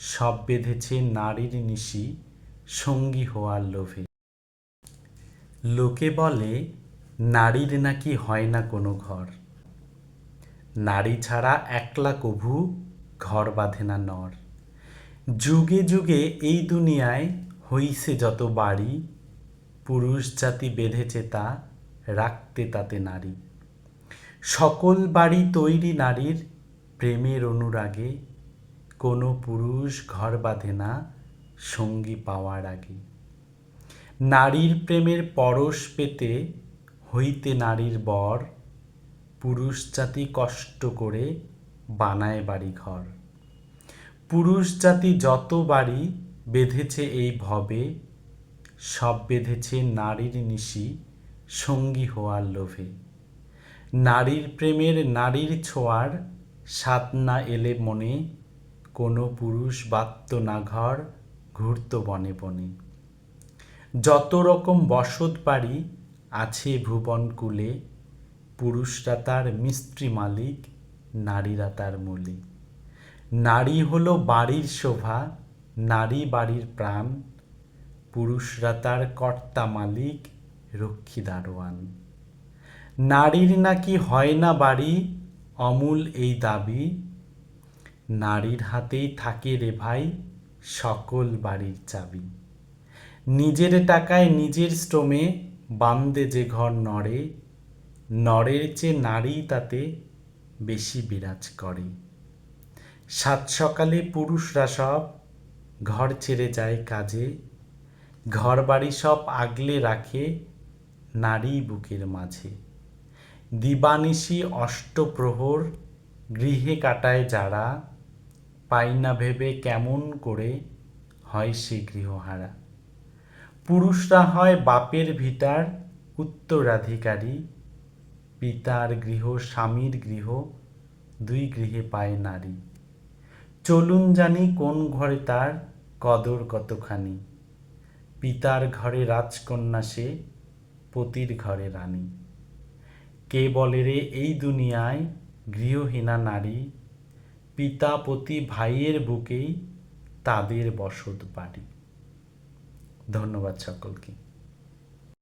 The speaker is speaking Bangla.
সব বেঁধেছে নারীর নিশি, সঙ্গী হওয়ার লোভে। লোকে বলে, নারীর নাকি হয় না কোনো ঘর। নারী ছাড়া একলা কভু ঘর বাঁধে না নর। যুগে যুগে এই দুনিয়ায় হইছে যত বাড়ি, পুরুষ জাতি বেঁধেছে তা, রাখতে তাতে নারী। সকল বাড়ি তৈরি নারীর প্রেমের অনুরাগে কোনো পুরুষ ঘর বাঁধে না সঙ্গী পাওয়ার আগে। নারীর প্রেমের পরশ পেতে হইতে নারীর বর, পুরুষ জাতি কষ্ট করে বানায় বাড়ি ঘর। পুরুষ জাতি যত বাড়ি বেঁধেছে এই ভবে, সব বেঁধেছে নারীর নিশি সঙ্গী হওয়ার লোভে। নারীর প্রেমের নারীর ছোঁয়ার স্বাদ না এলে মনে কোনো পুরুষ বাত্ত না ঘর ঘুরত বনে বনে। যত রকম বসত বাড়ি আছে ভুবন কুলে, পুরুষরা তার মিস্ত্রি মালিক, নারীরা তার মূলে। নারী হলো বাড়ির শোভা, নারী বাড়ির প্রাণ, পুরুষরা তার কর্তা মালিক, রক্ষী দারোয়ান। নারীর নাকি হয় না বাড়ি, অমূল এই দাবি নারীর হাতেই থাকে রে ভাই সকল বাড়ির চাবি। নিজের টাকায় নিজের শ্রমে বান্দে যে ঘর নড়ে নরের চেয়ে নারী তাতে বেশি বিরাজ করে। সাত সকালে পুরুষরা সব ঘর ছেড়ে যায় কাজে ঘর বাড়ি সব আগলে রাখে নারী বুকের মাঝে। দিবানিশি অষ্টপ্রহর গৃহে কাটায় যারা পাই না ভেবে কেমন করে হয় সে গৃহহারা। পুরুষরা হয় বাপের ভিটার উত্তরাধিকারী, পিতার গৃহ, স্বামীর গৃহ, দুই গৃহে পায় নারী। চলুন জানি কোন ঘরে তার কদর কতখানি। পিতার ঘরে রাজকন্যা সে, পতির ঘরে রানী। কে বলে রে এই দুনিয়ায় গৃহহীনা নারী পিতা পতি ভাইয়ের বুকেই তাদের বসত বাড়ি। ধন্যবাদ সকলকে।